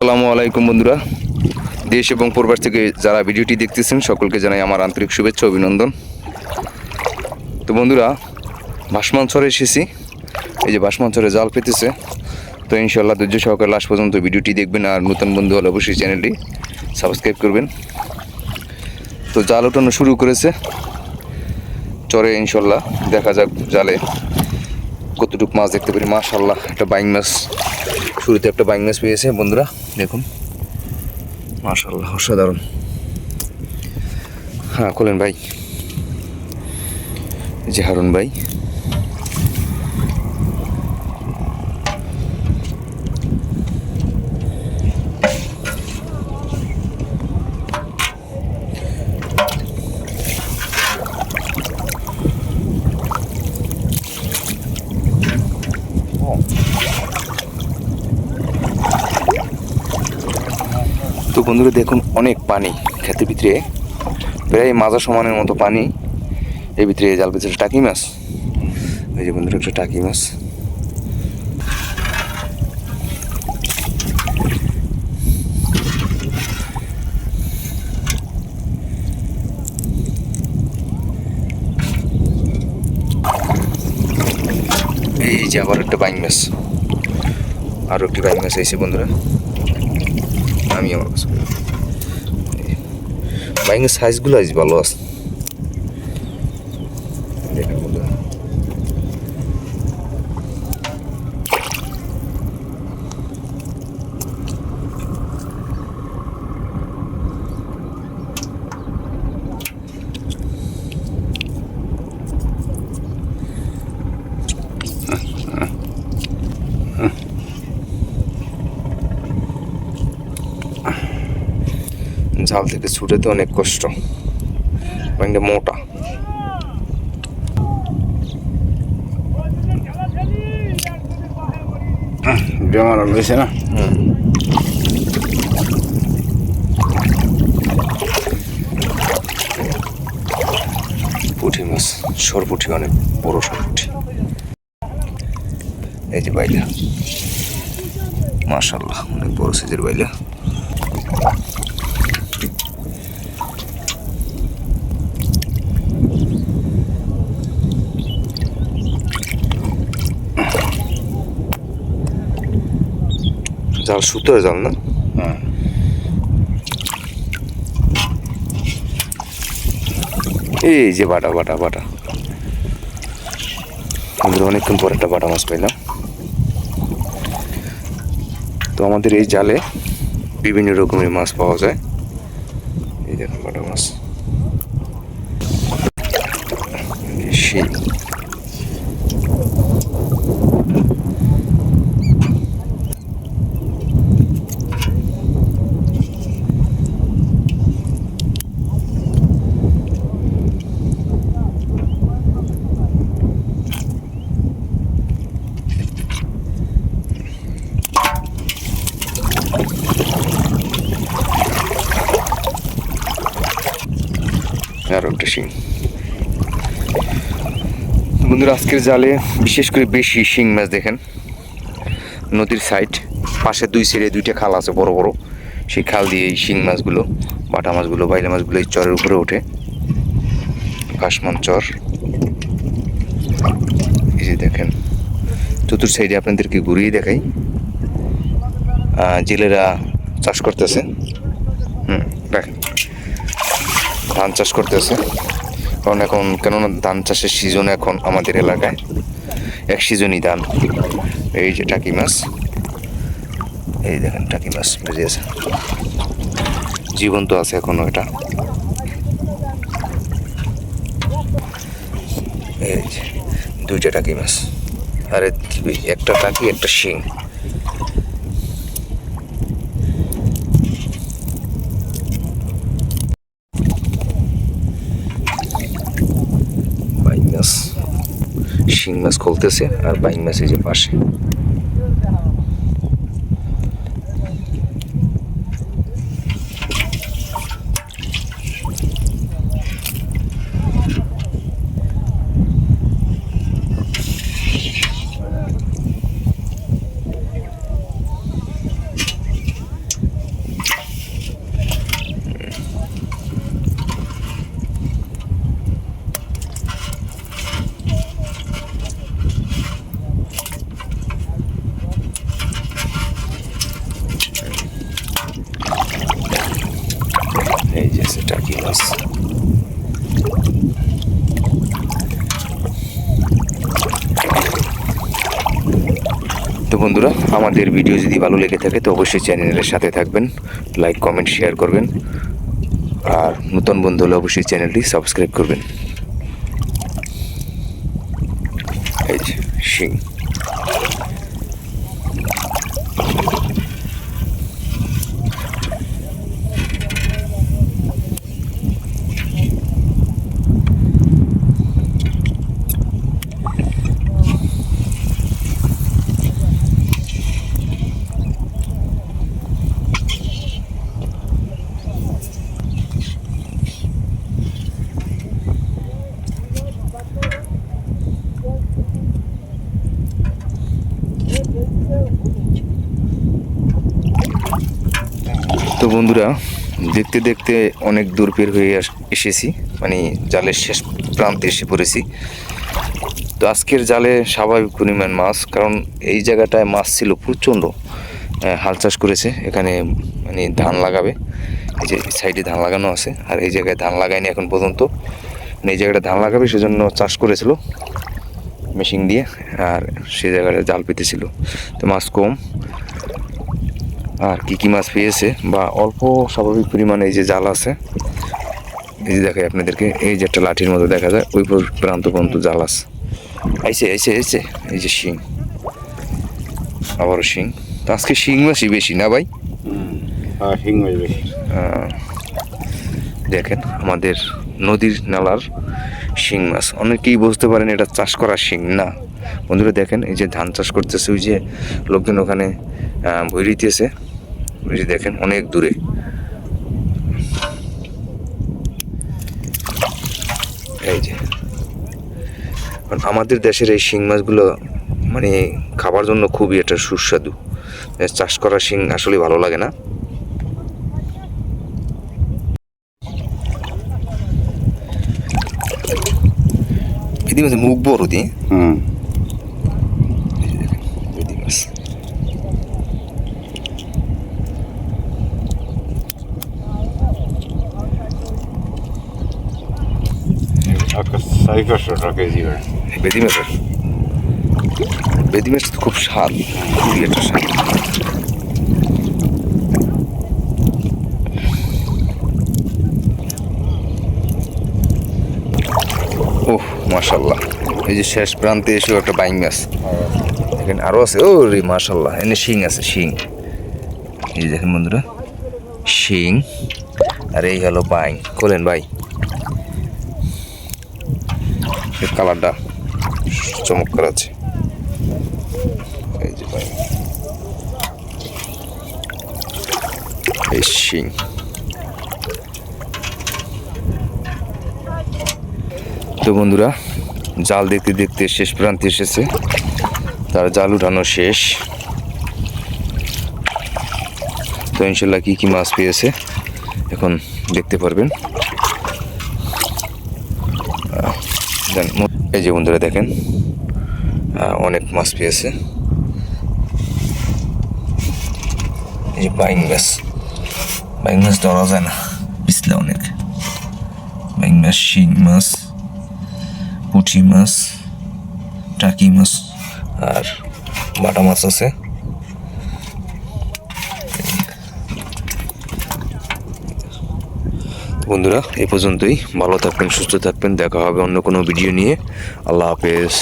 আসসালামু আলাইকুম বন্ধুরা। দেশ এবং পরিবার থেকে যারা ভিডিওটি দেখতেছেন, সকলকে জানাই আমার আন্তরিক শুভেচ্ছা অভিনন্দন। তো বন্ধুরা ভাসমানছরে এসেছি। এই যে ভাসমানছরে জাল পেতেছে। তো ইনশাল্লাহ ধৈর্য সহকারে লাস্ট পর্যন্ত ভিডিওটি দেখবেন আর নতুন বন্ধু হলে অবশ্যই চ্যানেলটি সাবস্ক্রাইব করবেন। তো জাল ওঠানো শুরু করেছে। চরে ইনশাল্লাহ দেখা যাক জালে কতটুকু মাছ দেখতে পারি। মাশাল্লাহ একটা বাইং মাছ। শুরুতে একটা বাইং পেয়েছে বন্ধুরা দেখুন। মাশাল্লাহ অসাধারণ। হ্যাঁ খোলেন ভাই। যে হারুন ভাই। তো বন্ধুরা দেখুন, অনেক পানি ক্ষেতের ভিতরে। প্রায় মাজা সমানের মতো পানি এর ভিতরে জাল পেয়েছে টাকি মাছ। এই যে বন্ধুরা একটা টাকি মাছ। এই যে আবার একটা বাইং মাছ। আরও একটি বাইং মাছ এসেছে বন্ধুরা। আমি আমার কাছে বাইকের সাইজগুলো আজ ভালো আছে দেখেন বন্ধুরা। ঝাল থেকে ছুটেতে অনেক কষ্ট। বাইকটা মোটা। বেমার রয়েছে না? পুঁটি মাছ সরপুটি অনেক বড় সরপুটি এই যে বাইলা। মাশাল্লাহ অনেক বড় সাইজের বাইলা। জাল সুতোয় জাল না? হ্যাঁ। এই যে বাটা বাটা বাটা। আমাদের অনেকক্ষণ পর একটা বাটা মাছ পাইলাম। তো আমাদের এই জালে বিভিন্ন রকমের মাছ পাওয়া যায়। এই দেখুন বাটা মাছ। শিল আরও একটা শিং বন্ধুরা, আজকের জালে বিশেষ করে বেশি শিং মাছ দেখেন। নদীর সাইড পাশে দুই সাইডে দুইটা খাল আছে বড় বড়। সেই খাল দিয়ে এই শিং মাছগুলো, বাটা মাছগুলো, বাইলা মাছগুলো এই চরের উপরে ওঠে। কাশমান চর। এই যে দেখেন, চতুর সাইডে আপনাদেরকে ঘুরিয়ে দেখাই। জেলেরা চাষ করতেছে হুম দেখেন ধান চাষ করতেছে কারণ এখন, কেননা ধান চাষের সিজন এখন আমাদের এলাকায়, এক সিজনই ধান। এই যে টাকি মাছ। এই দেখেন টাকি মাছ বেরিয়ে আছে জীবন্ত আছে এখনও এটা। এই যে দুইটা টাকি মাছ। আরে একটা টাকি, একটা শিং বাইং মাছ শিং মাছ খুলতেছে আর বাইং মাছ এই যে পাশে মাছ তো বন্ধুরা, আমাদের ভিডিও যদি ভালো লেগে থাকে, তো অবশ্যই চ্যানেলের সাথে থাকবেন, লাইক, কমেন্ট, শেয়ার করবেন, আর নতুন বন্ধু হলে অবশ্যই চ্যানেলটি সাবস্ক্রাইব করবেন। এই যে, শিং। তো বন্ধুরা, দেখতে দেখতে অনেক দূর বের হয়ে এসেছি। মানে জালের শেষ প্রান্তে এসে পড়েছি। তো আজকের জালে স্বাভাবিক পরিমাণ মাছ, কারণ এই জায়গাটায় মাছ ছিল প্রচণ্ড। হাল চাষ করেছে। এখানে মানে ধান লাগাবে। এই যে সাইডে ধান লাগানো আছে। আর এই জায়গায় ধান লাগায়নি এখন পর্যন্ত। মানে এই জায়গাটা ধান লাগাবে, সেজন্য চাষ করেছিল। মেশিন দিয়ে আর সেই জায়গাটা জাল পেতেছিল। তো মাছ কম। আর কি কি মাছ পেয়েছে? বা অল্প স্বাভাবিক পরিমাণে এই যে জাল আছে এই যে দেখাই আপনাদেরকে এই যে একটা লাঠির মতো দেখা যায় ওই পর- প্রান্ত পর্যন্ত জাল আছে। আইসে আইছে আইছে এই যে শিং। আবারও শিং। তো আজকে শিং মাছই বেশি না ভাই? আর হিং মাছ বেশি। দেখেন আমাদের নদীর নালার শিং মাছ। অনেকেই বুঝতে পারেন এটা চাষ করা শিং না। বন্ধুরা দেখেন, এই যে ধান চাষ করতেছে, ওই যে লোকজন ওখানে ভৈরিতেছে ওই যে দেখেন, অনেক দূরে। এই যে। আমাদের দেশের এই শিং মাছগুলো মানে খাবার জন্য খুবই একটা সুস্বাদু। চাষ করা শিং আসলে ভালো লাগে না। বেদি মাছ মুখ বড় দিয়ে হুম বেদি মাছের বেদি মাছ তো খুব স্বাদ খুবই একটা স্বাদ মাশাল্লাহ এই যে শেষ প্রান্তে এসেও একটা বাইং মাছ এখানে আরও আছে। ও রে মাশাল্লাহ এখানে শিং আছে, শিং। এই যে দেখেন বন্ধুরা, শিং। আর এই হলো বাইং। খোলেন ভাই। কালারটা চমৎকার আছে। এই যে ভাই এই শিং। তো বন্ধুরা, জাল দেখতে দেখতে শেষ প্রান্তে এসেছে। তার জাল উঠানো শেষ। তো ইনশাল্লাহ কী কী মাছ পেয়েছে, এখন দেখতে পারবেন। এই যে বন্ধুরা দেখেন অনেক মাছ পেয়েছে। এই যে বাইং মাছ। বাইং মাছ ধরা যায় না, পিছলে অনেক। বাইং মাছ, শিং মাছ। পুঁটি মাছ, টাকি মাছ আর বাটা মাছ আছে। বন্ধুরা এ পর্যন্তই। ভালো থাকবেন, সুস্থ থাকবেন। দেখা হবে অন্য কোনো ভিডিও নিয়ে। আল্লাহ হাফেজ।